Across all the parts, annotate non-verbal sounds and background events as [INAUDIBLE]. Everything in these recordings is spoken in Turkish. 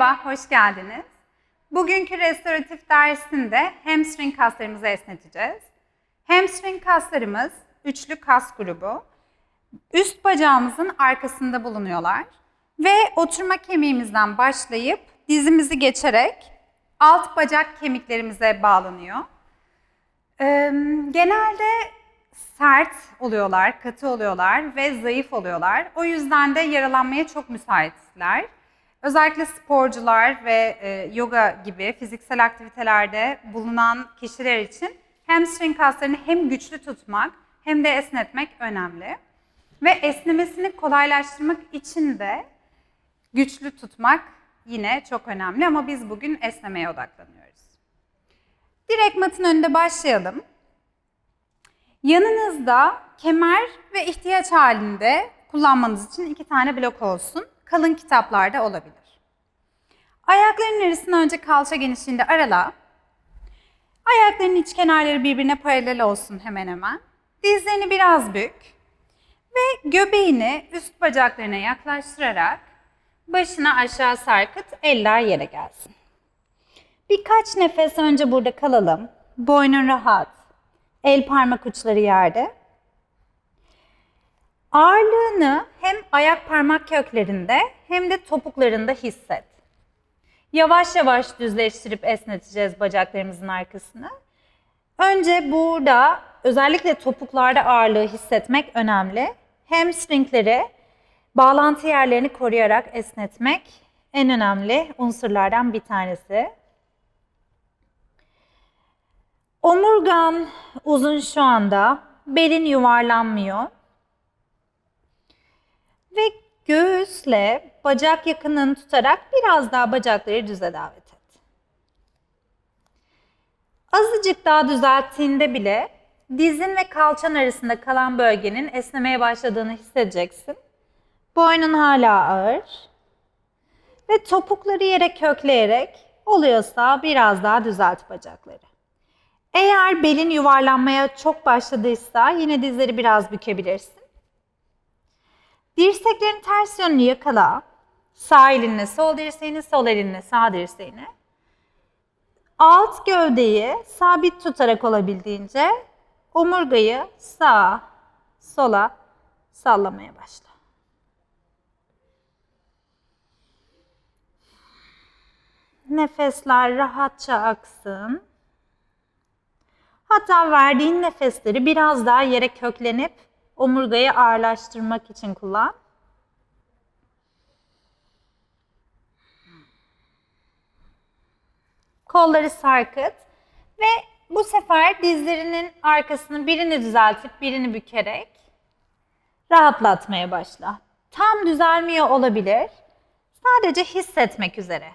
Merhaba, hoş geldiniz. Bugünkü restoratif dersinde hamstring kaslarımızı esneteceğiz. Hamstring kaslarımız üçlü kas grubu. Üst bacağımızın arkasında bulunuyorlar ve oturma kemiğimizden başlayıp dizimizi geçerek alt bacak kemiklerimize bağlanıyor. Ee, genelde sert oluyorlar, katı oluyorlar ve zayıf oluyorlar. O yüzden de yaralanmaya çok müsaitler. Özellikle sporcular ve e, yoga gibi fiziksel aktivitelerde bulunan kişiler için hamstring kaslarını hem güçlü tutmak hem de esnetmek önemli. Ve esnemesini kolaylaştırmak için de güçlü tutmak yine çok önemli ama biz bugün esnemeye odaklanıyoruz. Direkt matın önünde başlayalım. Yanınızda kemer ve ihtiyaç halinde kullanmanız için iki tane blok olsun. Kalın kitaplarda olabilir. Ayakların arasını önce kalça genişliğinde arala. Ayakların iç kenarları birbirine paralel olsun hemen hemen. Dizlerini biraz bük. Ve göbeğini üst bacaklarına yaklaştırarak başını aşağı sarkıt, eller yere gelsin. Birkaç nefes önce burada kalalım. Boynun rahat. El parmak uçları yerde. Ağırlığını hem ayak parmak köklerinde hem de topuklarında hisset. Yavaş yavaş düzleştirip esneteceğiz bacaklarımızın arkasını. Önce burada özellikle topuklarda ağırlığı hissetmek önemli. Hamstringleri bağlantı yerlerini koruyarak esnetmek en önemli unsurlardan bir tanesi. Omurgan uzun şu anda. Belin yuvarlanmıyor. Göğüsle bacak yakınını tutarak biraz daha bacakları düze davet et. Azıcık daha düzelttiğinde bile dizin ve kalçan arasında kalan bölgenin esnemeye başladığını hissedeceksin. Boynun hala ağır. Ve topukları yere kökleyerek oluyorsa biraz daha düzelt bacakları. Eğer belin yuvarlanmaya çok başladıysa yine dizleri biraz bükebilirsin. Dirseklerin ters yönünü yakala. Sağ elinle sol dirseğini, sol elinle sağ dirseğini. Alt gövdeyi sabit tutarak olabildiğince omurgayı sağa, sola sallamaya başla. Nefesler rahatça aksın. Hatta verdiğin nefesleri biraz daha yere köklenip omurgayı ağırlaştırmak için kullan. Kolları sarkıt ve bu sefer dizlerinin arkasını birini düzeltip birini bükerek rahatlatmaya başla. Tam düzelmiyor olabilir. Sadece hissetmek üzere.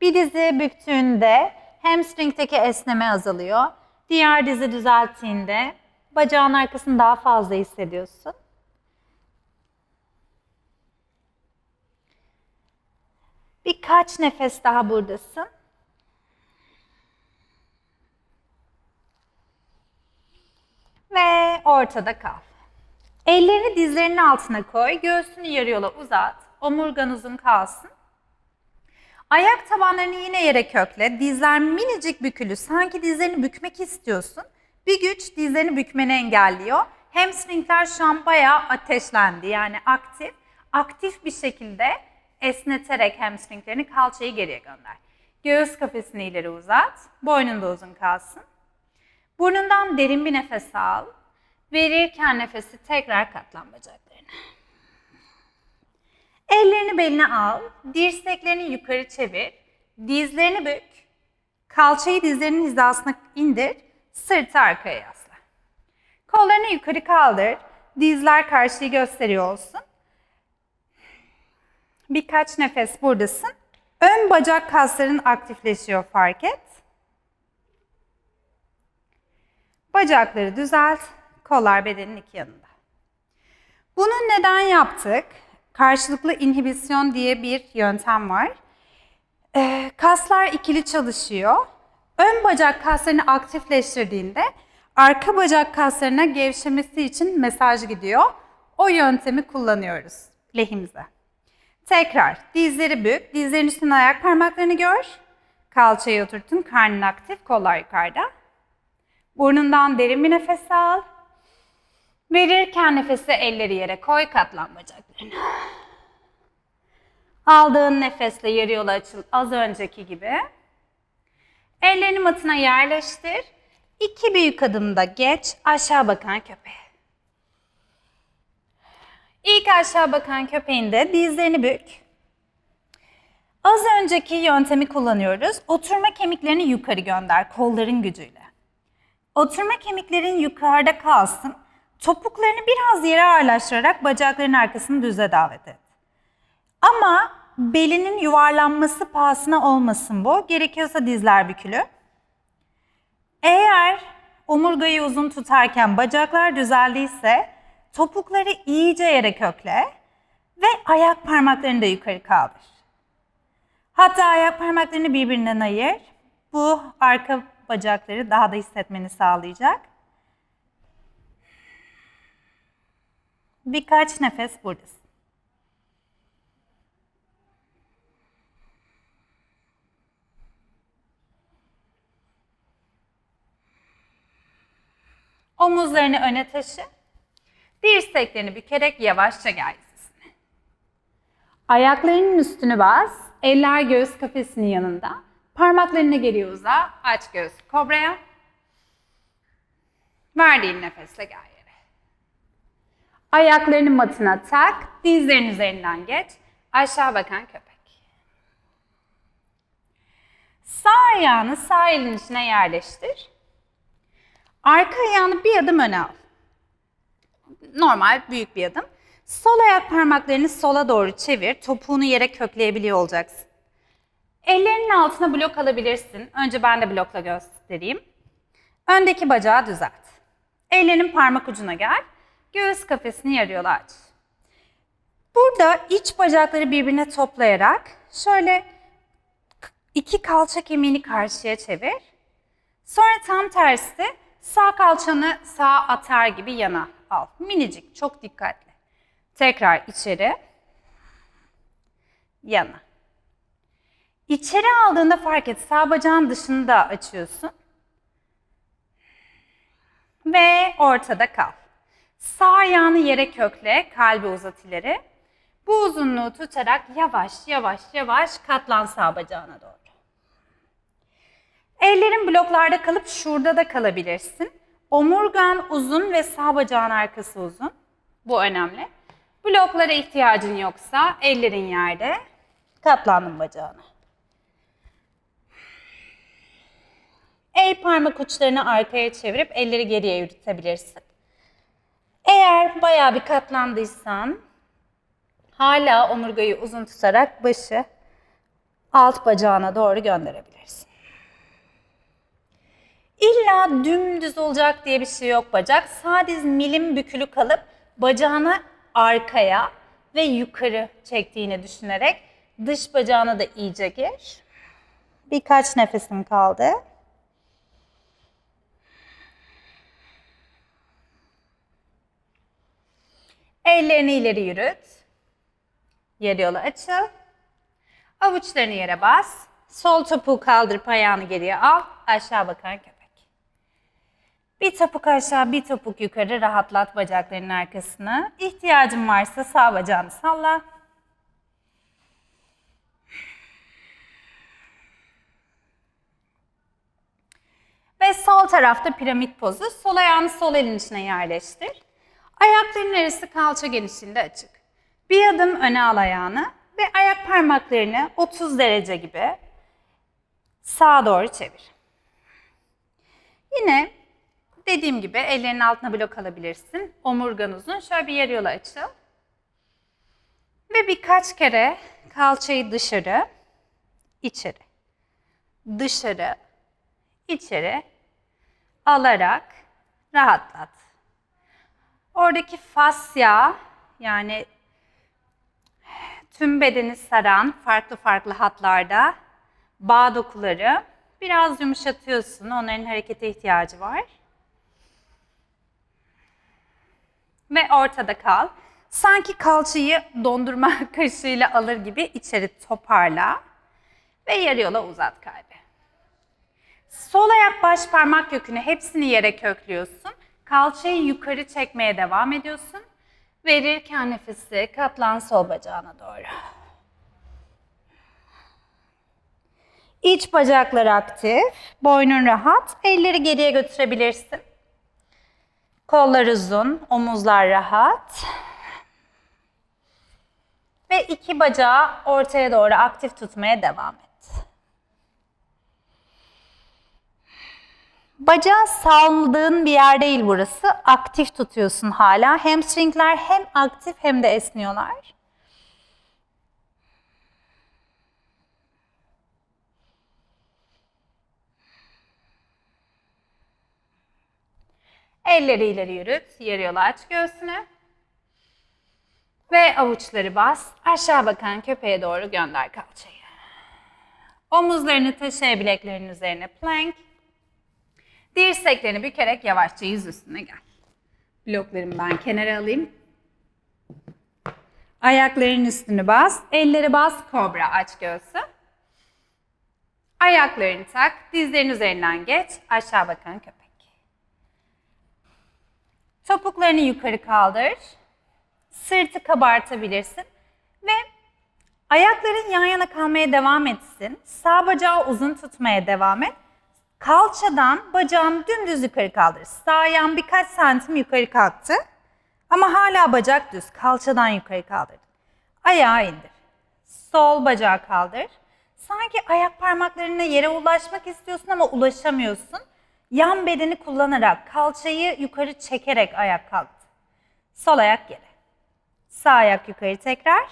Bir dizi büktüğünde hamstringteki esneme azalıyor. Diğer dizi düzelttiğinde bacağın arkasını daha fazla hissediyorsun. Birkaç nefes daha buradasın. Ve ortada kal. Ellerini dizlerinin altına koy, göğsünü yarı yola uzat, omurgan uzun kalsın. Ayak tabanlarını yine yere kökle, dizler minicik bükülü, sanki dizlerini bükmek istiyorsun. Bir güç dizlerini bükmeni engelliyor. Hamstringler şu an bayağı ateşlendi yani aktif. Aktif bir şekilde esneterek hamstringlerini kalçayı geriye gönder. Göğüs kafesini ileri uzat, boynun da uzun kalsın. Burnundan derin bir nefes al. Verirken nefesi tekrar katlan bacaklarına. Ellerini beline al, dirseklerini yukarı çevir, dizlerini bük, kalçayı dizlerinin hizasına indir, sırtı arkaya yasla. Kollarını yukarı kaldır, dizler karşıyı gösteriyor olsun. Birkaç nefes buradasın. Ön bacak kasların aktifleşiyor fark et. Bacakları düzelt, kollar bedenin iki yanında. Bunu neden yaptık? Karşılıklı inhibisyon diye bir yöntem var. Ee, kaslar ikili çalışıyor. Ön bacak kaslarını aktifleştirdiğinde arka bacak kaslarına gevşemesi için mesaj gidiyor. O yöntemi kullanıyoruz lehimize. Tekrar dizleri bük, dizlerin üstüne ayak parmaklarını gör. Kalçayı oturtun, karnın aktif, kollar yukarıda. Burnundan derin bir nefes al. Verirken nefesi elleri yere koy, katlan bacaklarını. Aldığın nefesle yarı yola açıl az önceki gibi. Ellerini matına yerleştir. İki büyük adımda geç aşağı bakan köpeğe. İlk aşağı bakan köpeğinde dizlerini bük. Az önceki yöntemi kullanıyoruz. Oturma kemiklerini yukarı gönder kolların gücüyle. Oturma kemiklerin yukarıda kalsın. Topuklarını biraz yere ağırlaştırarak bacakların arkasını düze davet et. Ama belinin yuvarlanması pahasına olmasın bu. Gerekiyorsa dizler bükülü. Eğer omurgayı uzun tutarken bacaklar düzeldiyse topukları iyice yere kökle ve ayak parmaklarını da yukarı kaldır. Hatta ayak parmaklarını birbirinden ayır. Bu arka bacakları daha da hissetmeni sağlayacak. Birkaç nefes buradasın. Omuzlarını öne taşı. Dirseklerini bükerek yavaşça gel hizasına. Ayaklarının üstünü bas. Eller göğüs kafesinin yanında. Parmaklarını geriye uza. Aç göğüs kobraya. Verdiğin nefesle gel yere. Ayaklarını matına tak. Dizlerin üzerinden geç. Aşağı bakan köpek. Sağ ayağını sağ elin içine yerleştir. Arka ayağını bir adım öne al. Normal büyük bir adım. Sol ayak parmaklarını sola doğru çevir. Topuğunu yere kökleyebiliyor olacaksın. Ellerinin altına blok alabilirsin. Önce ben de blokla göstereyim. Öndeki bacağı düzelt. Ellerinin parmak ucuna gel. Göğüs kafesini yarı yola aç. Burada iç bacakları birbirine toplayarak şöyle iki kalça kemiğini karşıya çevir. Sonra tam tersi sağ kalçanı sağa atar gibi yana al. Minicik, çok dikkatli. Tekrar içeri, yana. İçeri aldığında fark et, sağ bacağın dışını da açıyorsun. Ve ortada kal. Sağ ayağını yere kökle, kalbi uzat ileri. Bu uzunluğu tutarak yavaş yavaş yavaş katlan sağ bacağına doğru. Ellerin bloklarda kalıp şurada da kalabilirsin. Omurgan uzun ve sağ bacağın arkası uzun. Bu önemli. Bloklara ihtiyacın yoksa ellerin yerde. Katlandın bacağına. El parmak uçlarını arkaya çevirip elleri geriye yürütebilirsin. Eğer bayağı bir katlandıysan hala omurgayı uzun tutarak başı alt bacağına doğru gönderebilirsin. İlla dümdüz olacak diye bir şey yok bacak. Diz milim bükülü kalıp bacağını arkaya ve yukarı çektiğini düşünerek dış bacağına da iyice gir. Birkaç nefesim kaldı. Ellerini ileri yürüt. Yarı yola açıl. Avuçlarını yere bas. Sol topuğu kaldırıp ayağını geriye al. Aşağı bakan köpek. Bir topuk aşağı, bir topuk yukarı rahatlat bacaklarının arkasını. İhtiyacın varsa sağ bacağını salla. Ve sol tarafta piramit pozu. Sol ayağını sol elin içine yerleştir. Ayakların arası kalça genişliğinde açık. Bir adım öne al ayağını ve ayak parmaklarını 30 derece gibi sağa doğru çevir. Yine dediğim gibi ellerinin altına blok alabilirsin. Omurgan uzun. Şöyle bir yarı yola açıl. Ve birkaç kere kalçayı dışarı, içeri, dışarı, içeri alarak rahatlat. Oradaki fasya yani tüm bedeni saran farklı farklı hatlarda bağ dokuları biraz yumuşatıyorsun. Onların harekete ihtiyacı var. Ve ortada kal. Sanki kalçayı dondurma [LAUGHS] kaşığıyla alır gibi içeri toparla ve yarı yola uzat kalbi. Sol ayak baş parmak kökünü hepsini yere köklüyorsun. Kalçayı yukarı çekmeye devam ediyorsun. Verirken nefesi katlan sol bacağına doğru. İç bacaklar aktif, boynun rahat, elleri geriye götürebilirsin. Kollar uzun, omuzlar rahat. Ve iki bacağı ortaya doğru aktif tutmaya devam et. Bacağı saldığın bir yer değil burası. Aktif tutuyorsun hala. Hamstringler hem aktif hem de esniyorlar. Elleri ileri yürüt, yarı yola aç göğsünü. Ve avuçları bas, aşağı bakan köpeğe doğru gönder kalçayı. Omuzlarını taşıya bileklerin üzerine plank. Dirseklerini bükerek yavaşça yüz üstüne gel. Bloklarımı ben kenara alayım. Ayakların üstünü bas, elleri bas, kobra aç göğsü. Ayaklarını tak, dizlerin üzerinden geç, aşağı bakan köpek. Topuklarını yukarı kaldır. Sırtı kabartabilirsin. Ve ayakların yan yana kalmaya devam etsin. Sağ bacağı uzun tutmaya devam et. Kalçadan bacağını dümdüz yukarı kaldır. Sağ ayağın birkaç santim yukarı kalktı. Ama hala bacak düz. Kalçadan yukarı kaldır. Ayağı indir. Sol bacağı kaldır. Sanki ayak parmaklarına yere ulaşmak istiyorsun ama ulaşamıyorsun. Yan bedeni kullanarak kalçayı yukarı çekerek ayak kalktı. Sol ayak geri. Sağ ayak yukarı tekrar.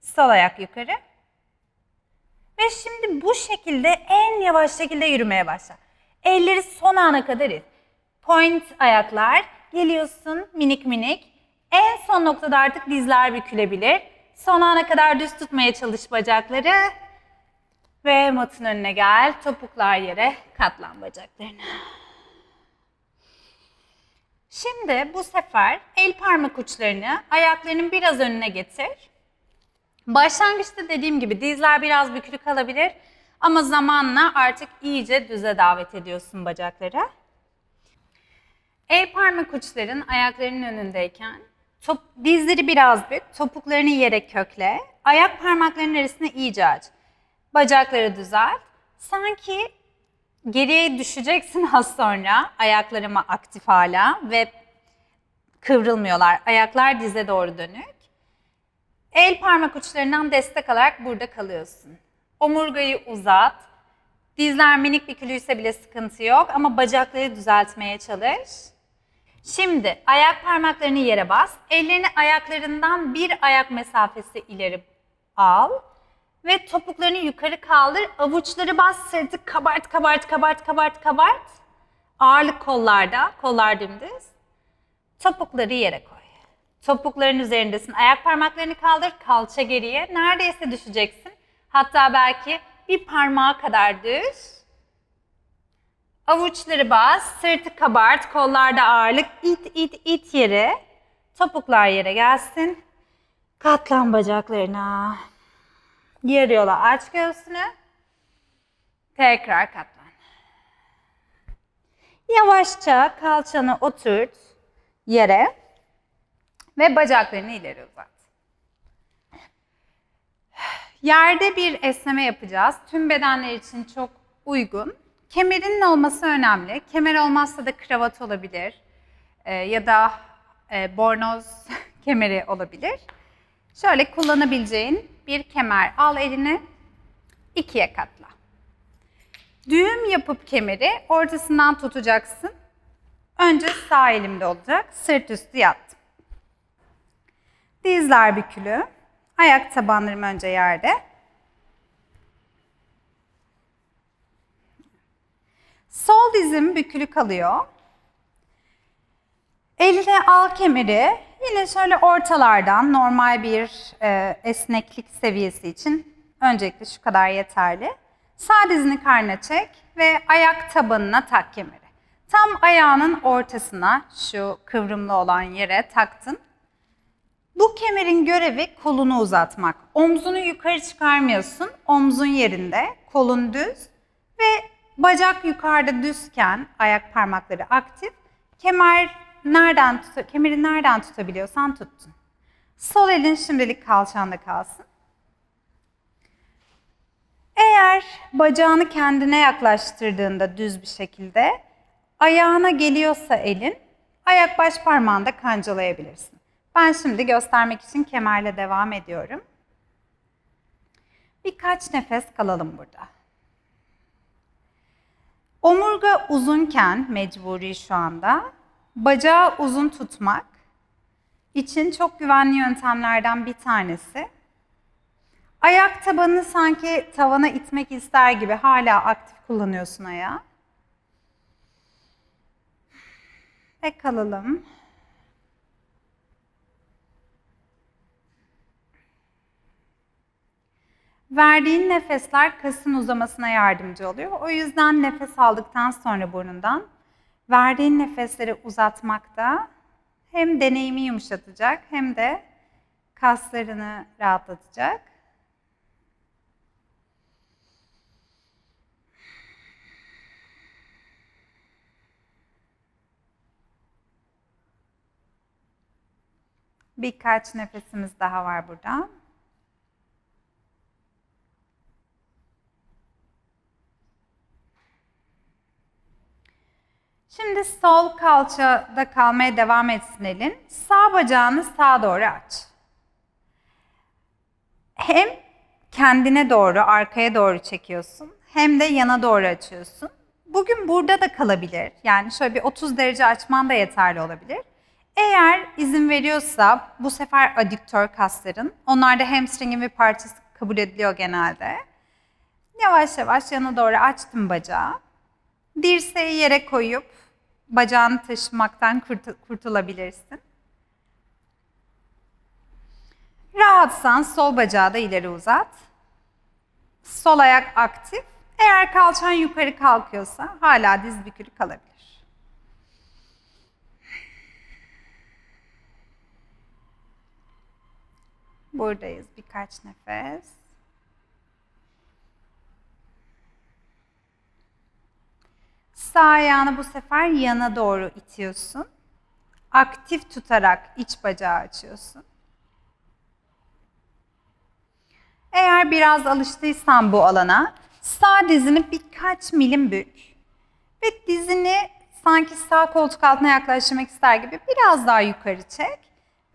Sol ayak yukarı. Ve şimdi bu şekilde en yavaş şekilde yürümeye başla. Elleri son ana kadar it. Point ayaklar. Geliyorsun minik minik. En son noktada artık dizler bükülebilir. Son ana kadar düz tutmaya çalış bacakları. Ve matın önüne gel. Topuklar yere katlan bacaklarına. Şimdi bu sefer el parmak uçlarını ayaklarının biraz önüne getir. Başlangıçta dediğim gibi dizler biraz bükülü kalabilir ama zamanla artık iyice düze davet ediyorsun bacakları. El parmak uçların ayaklarının önündeyken top, dizleri biraz bük, topuklarını yere kökle, ayak parmaklarının arasını iyice aç. Bacakları düzelt. Sanki geriye düşeceksin [LAUGHS] az sonra ayaklarıma aktif hala ve kıvrılmıyorlar. Ayaklar dize doğru dönük. El parmak uçlarından destek alarak burada kalıyorsun. Omurgayı uzat. Dizler minik bükülüyse bile sıkıntı yok ama bacakları düzeltmeye çalış. Şimdi ayak parmaklarını yere bas. Ellerini ayaklarından bir ayak mesafesi ileri al. Ve topuklarını yukarı kaldır. Avuçları bas, sırtı kabart, kabart, kabart, kabart, kabart. Ağırlık kollarda, kollar dümdüz. Topukları yere koy. Topukların üzerindesin. Ayak parmaklarını kaldır, kalça geriye. Neredeyse düşeceksin. Hatta belki bir parmağa kadar düş. Avuçları bas, sırtı kabart, kollarda ağırlık. it it it yere. Topuklar yere gelsin. Katlan bacaklarına. Yarı yola aç göğsünü. Tekrar katlan. Yavaşça kalçanı oturt yere ve bacaklarını ileri uzat. Yerde bir esneme yapacağız. Tüm bedenler için çok uygun. Kemerinin olması önemli. Kemer olmazsa da kravat olabilir Ee, ya da e, bornoz [LAUGHS] kemeri olabilir. Şöyle kullanabileceğin bir kemer al eline, ikiye katla. Düğüm yapıp kemeri ortasından tutacaksın. Önce sağ elimde olacak, sırt üstü yattım. Dizler bükülü, ayak tabanlarım önce yerde. Sol dizim bükülü kalıyor. Eline al kemeri. Yine şöyle ortalardan normal bir e, esneklik seviyesi için öncelikle şu kadar yeterli. Sağ dizini karnına çek ve ayak tabanına tak kemeri. Tam ayağının ortasına şu kıvrımlı olan yere taktın. Bu kemerin görevi kolunu uzatmak. Omzunu yukarı çıkarmıyorsun. Omzun yerinde, kolun düz ve bacak yukarıda düzken ayak parmakları aktif. Kemer nereden tut kemeri nereden tutabiliyorsan tuttun. Sol elin şimdilik kalçanda kalsın. Eğer bacağını kendine yaklaştırdığında düz bir şekilde ayağına geliyorsa elin ayak baş parmağında kancalayabilirsin. Ben şimdi göstermek için kemerle devam ediyorum. Birkaç nefes kalalım burada. Omurga uzunken mecburi şu anda bacağı uzun tutmak için çok güvenli yöntemlerden bir tanesi. Ayak tabanını sanki tavana itmek ister gibi hala aktif kullanıyorsun ayağı. Ve kalalım. Verdiğin nefesler kasın uzamasına yardımcı oluyor. O yüzden nefes aldıktan sonra burnundan verdiğin nefesleri uzatmakta hem deneyimi yumuşatacak hem de kaslarını rahatlatacak. Birkaç nefesimiz daha var burada. Şimdi sol kalçada kalmaya devam etsin elin. Sağ bacağını sağa doğru aç. Hem kendine doğru, arkaya doğru çekiyorsun hem de yana doğru açıyorsun. Bugün burada da kalabilir. Yani şöyle bir 30 derece açman da yeterli olabilir. Eğer izin veriyorsa bu sefer adüktör kasların, onlar da hamstringin bir parçası kabul ediliyor genelde. Yavaş yavaş yana doğru açtım bacağı. Dirseği yere koyup bacağını taşımaktan kurtulabilirsin. Rahatsan sol bacağı da ileri uzat. Sol ayak aktif. Eğer kalçan yukarı kalkıyorsa hala diz bükülü kalabilir. Buradayız birkaç nefes. Sağ ayağını bu sefer yana doğru itiyorsun. Aktif tutarak iç bacağı açıyorsun. Eğer biraz alıştıysan bu alana sağ dizini birkaç milim bük. Ve dizini sanki sağ koltuk altına yaklaştırmak ister gibi biraz daha yukarı çek.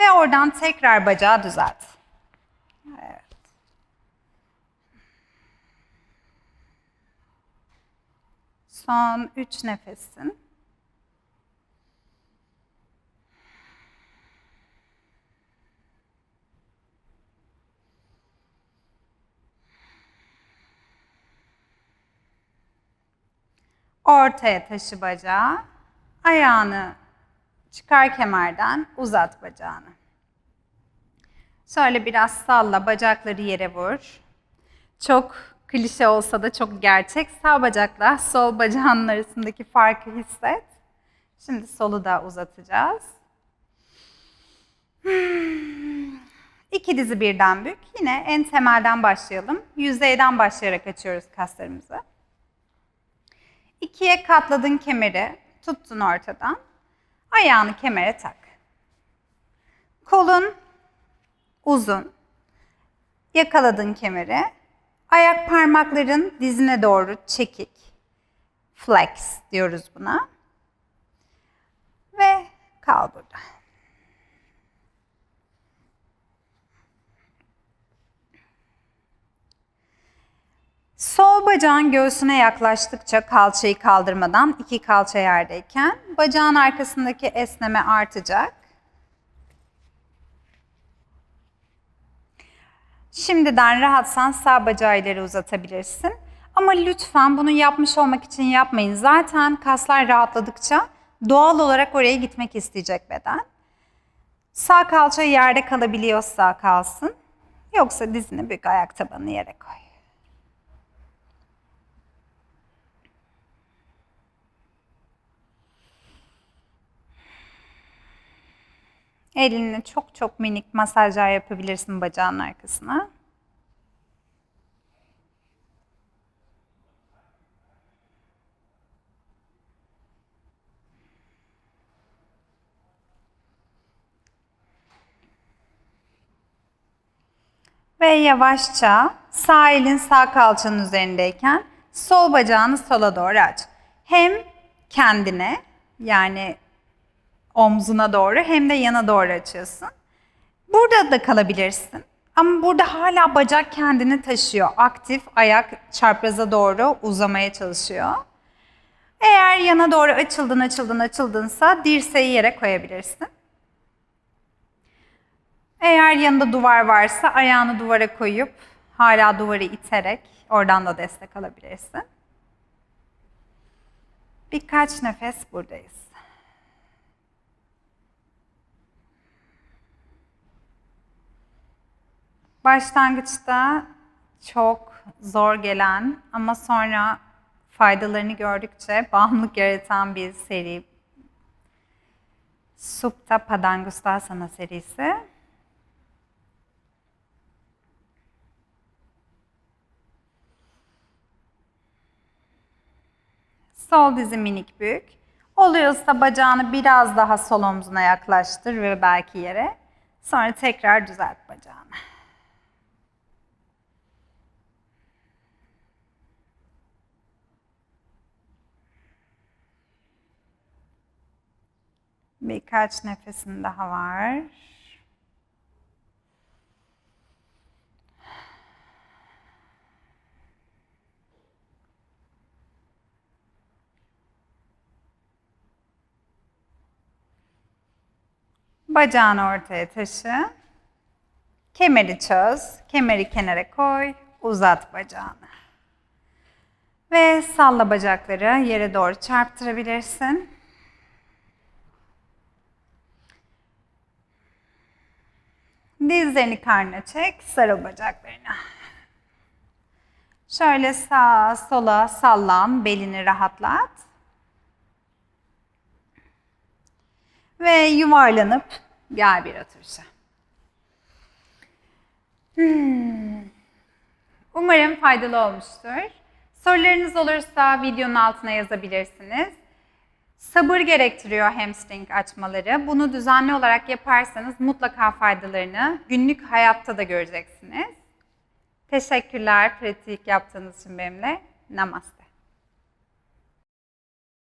Ve oradan tekrar bacağı düzelt. Evet. Son üç nefesin. Ortaya taşı bacağı. Ayağını çıkar kemerden uzat bacağını. Şöyle biraz salla, bacakları yere vur. Çok klişe olsa da çok gerçek. Sağ bacakla sol bacağın arasındaki farkı hisset. Şimdi solu da uzatacağız. İki dizi birden bük. Yine en temelden başlayalım. Yüzeyden başlayarak açıyoruz kaslarımızı. İkiye katladın kemeri, tuttun ortadan. Ayağını kemere tak. Kolun uzun. Yakaladın kemeri. Ayak parmakların dizine doğru çekik. Flex diyoruz buna. Ve kal burada. Sol bacağın göğsüne yaklaştıkça kalçayı kaldırmadan iki kalça yerdeyken bacağın arkasındaki esneme artacak. Şimdiden rahatsan sağ bacağı ileri uzatabilirsin. Ama lütfen bunu yapmış olmak için yapmayın. Zaten kaslar rahatladıkça doğal olarak oraya gitmek isteyecek beden. Sağ kalça yerde kalabiliyorsa kalsın. Yoksa dizini bük ayak tabanını yere koy. Elini çok çok minik masajlar yapabilirsin bacağın arkasına. Ve yavaşça sağ elin sağ kalçanın üzerindeyken sol bacağını sola doğru aç. Hem kendine yani omzuna doğru hem de yana doğru açıyorsun. Burada da kalabilirsin. Ama burada hala bacak kendini taşıyor. Aktif ayak çarpıza doğru uzamaya çalışıyor. Eğer yana doğru açıldın açıldın açıldınsa dirseği yere koyabilirsin. Eğer yanında duvar varsa ayağını duvara koyup hala duvarı iterek oradan da destek alabilirsin. Birkaç nefes buradayız. Başlangıçta çok zor gelen ama sonra faydalarını gördükçe [LAUGHS] bağımlılık yaratan bir seri. Supta Padangusthasana serisi. Sol dizi minik büyük. Oluyorsa bacağını biraz daha sol omzuna yaklaştır ve belki yere. Sonra tekrar düzelt bacağını. Birkaç nefesin daha var. Bacağını ortaya taşı. Kemeri çöz. Kemeri kenara koy. Uzat bacağını. Ve salla bacakları yere doğru çarptırabilirsin. Dizlerini karnına çek, sarıl bacaklarına. Şöyle sağa sola sallan, belini rahatlat. Ve yuvarlanıp gel bir oturuşa. Hmm. Umarım faydalı olmuştur. Sorularınız olursa videonun altına yazabilirsiniz. Sabır gerektiriyor hamstring açmaları. Bunu düzenli olarak yaparsanız mutlaka faydalarını günlük hayatta da göreceksiniz. Teşekkürler pratik yaptığınız için benimle. Namaste.